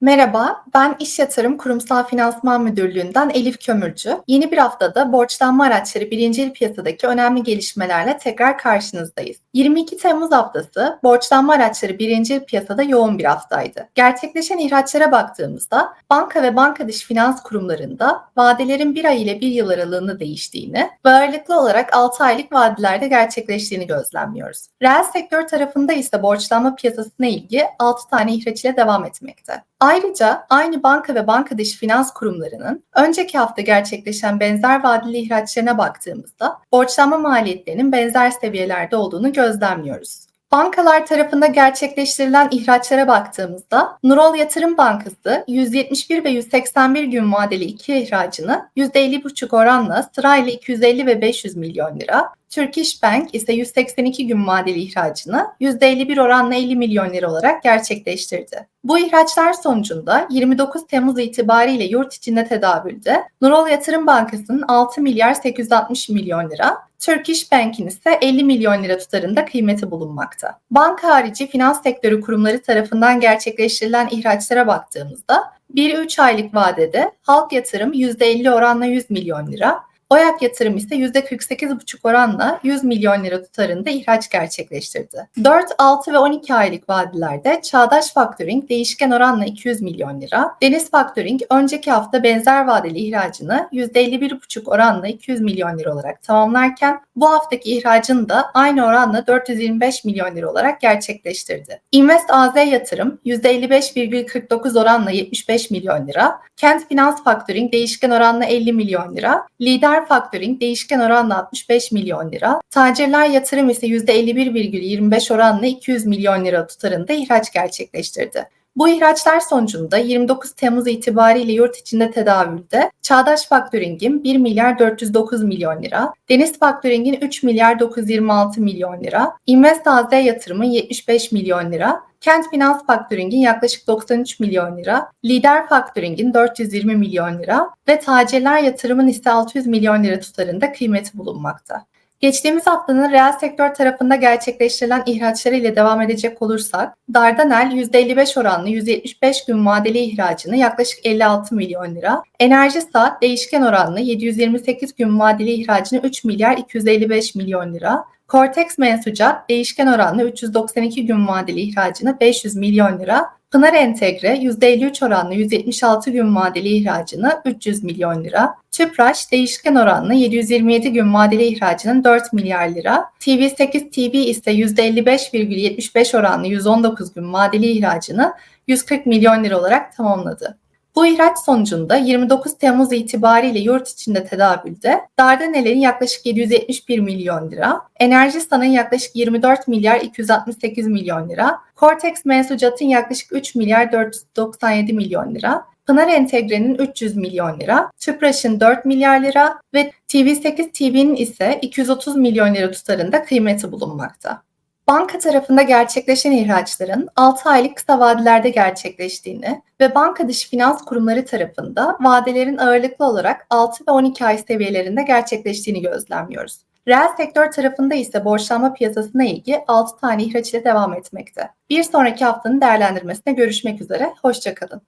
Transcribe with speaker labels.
Speaker 1: Merhaba, ben İş Yatırım Kurumsal Finansman Müdürlüğü'nden Elif Kömürcü. Yeni bir haftada borçlanma araçları birinci el piyasadaki önemli gelişmelerle tekrar karşınızdayız. 22 Temmuz haftası borçlanma araçları birinci el piyasada yoğun bir haftaydı. Gerçekleşen ihraçlara baktığımızda banka ve banka dışı finans kurumlarında vadelerin bir ay ile bir yıl aralığında değiştiğini ve ağırlıklı olarak 6 aylık vadelerde gerçekleştiğini gözlemliyoruz. Reel sektör tarafında ise borçlanma piyasasına ilgi 6 tane ihraç ile devam etmekte. Ayrıca aynı banka ve banka dışı finans kurumlarının önceki hafta gerçekleşen benzer vadeli ihraçlarına baktığımızda borçlanma maliyetlerinin benzer seviyelerde olduğunu gözlemliyoruz. Bankalar tarafında gerçekleştirilen ihraçlara baktığımızda Nurol Yatırım Bankası 171 ve 181 gün vadeli iki ihracını %50,5 oranla sırayla 250 ve 500 milyon lira, Türk İş Bank ise 182 gün vadeli ihracını %51 oranla 50 milyon lira olarak gerçekleştirdi. Bu ihraçlar sonucunda 29 Temmuz itibariyle yurt içinde tedavülde Nurol Yatırım Bankası'nın 6 milyar 860 milyon lira, Türk İş Bank'in ise 50 milyon lira tutarında kıymeti bulunmakta. Banka harici finans sektörü kurumları tarafından gerçekleştirilen ihraçlara baktığımızda 1-3 aylık vadede halk yatırım %50 oranla 100 milyon lira, Oyak Yatırım ise %48,5 oranla 100 milyon lira tutarında ihraç gerçekleştirdi. 4, 6 ve 12 aylık vadelerde Çağdaş Factoring değişken oranla 200 milyon lira, Deniz Factoring önceki hafta benzer vadeli ihracını %51,5 oranla 200 milyon lira olarak tamamlarken bu haftaki ihracını da aynı oranla 425 milyon lira olarak gerçekleştirdi. Invest AZ Yatırım %55,49 oranla 75 milyon lira, Kent Finans Factoring değişken oranla 50 milyon lira, Lider Factoring değişken oranla 65 milyon lira, Tacirler Yatırım ise %51,25 oranla 200 milyon lira tutarında ihraç gerçekleştirdi. Bu ihraçlar sonucunda 29 Temmuz itibariyle yurt içinde tedavülde Çağdaş Factoring'in 1 milyar 409 milyon lira, Deniz Factoring'in 3 milyar 926 milyon lira, Invest AZ yatırımın 75 milyon lira, Kent Finans Factoring'in yaklaşık 93 milyon lira, Lider Factoring'in 420 milyon lira ve Tacirler Yatırımın ise 600 milyon lira tutarında kıymeti bulunmakta. Geçtiğimiz haftanın reel sektör tarafında gerçekleştirilen ihraçları ile devam edecek olursak, Dardanel %55 oranlı 175 gün vadeli ihracını yaklaşık 56 milyon lira, Enerji Saat değişken oranlı 728 gün vadeli ihracını 3 milyar 255 milyon lira, Cortex mensucat değişken oranlı 392 gün vadeli ihracını 500 milyon lira, Pınar Entegre %53 oranlı 176 gün vadeli ihracını 300 milyon lira, Tüpraş değişken oranlı 727 gün vadeli ihracının 4 milyar lira, TV8 TV ise %55,75 oranlı 119 gün vadeli ihracını 140 milyon lira olarak tamamladı. Bu ihraç sonucunda 29 Temmuz itibariyle yurt içinde tedavülde Dardanel'in yaklaşık 771 milyon lira, Enerjistan'ın yaklaşık 24 milyar 268 milyon lira, Cortex Mensucat'ın yaklaşık 3 milyar 497 milyon lira, Pınar Entegre'nin 300 milyon lira, Tüpraş'ın 4 milyar lira ve TV8 TV'nin ise 230 milyon lira tutarında kıymeti bulunmakta. Banka tarafında gerçekleşen ihraçların 6 aylık kısa vadelerde gerçekleştiğini ve banka dışı finans kurumları tarafında vadelerin ağırlıklı olarak 6 ve 12 ay seviyelerinde gerçekleştiğini gözlemliyoruz. Reel sektör tarafında ise borçlanma piyasasına ilgi 6 tane ihraç ile devam etmekte. Bir sonraki haftanın değerlendirmesine görüşmek üzere, hoşçakalın.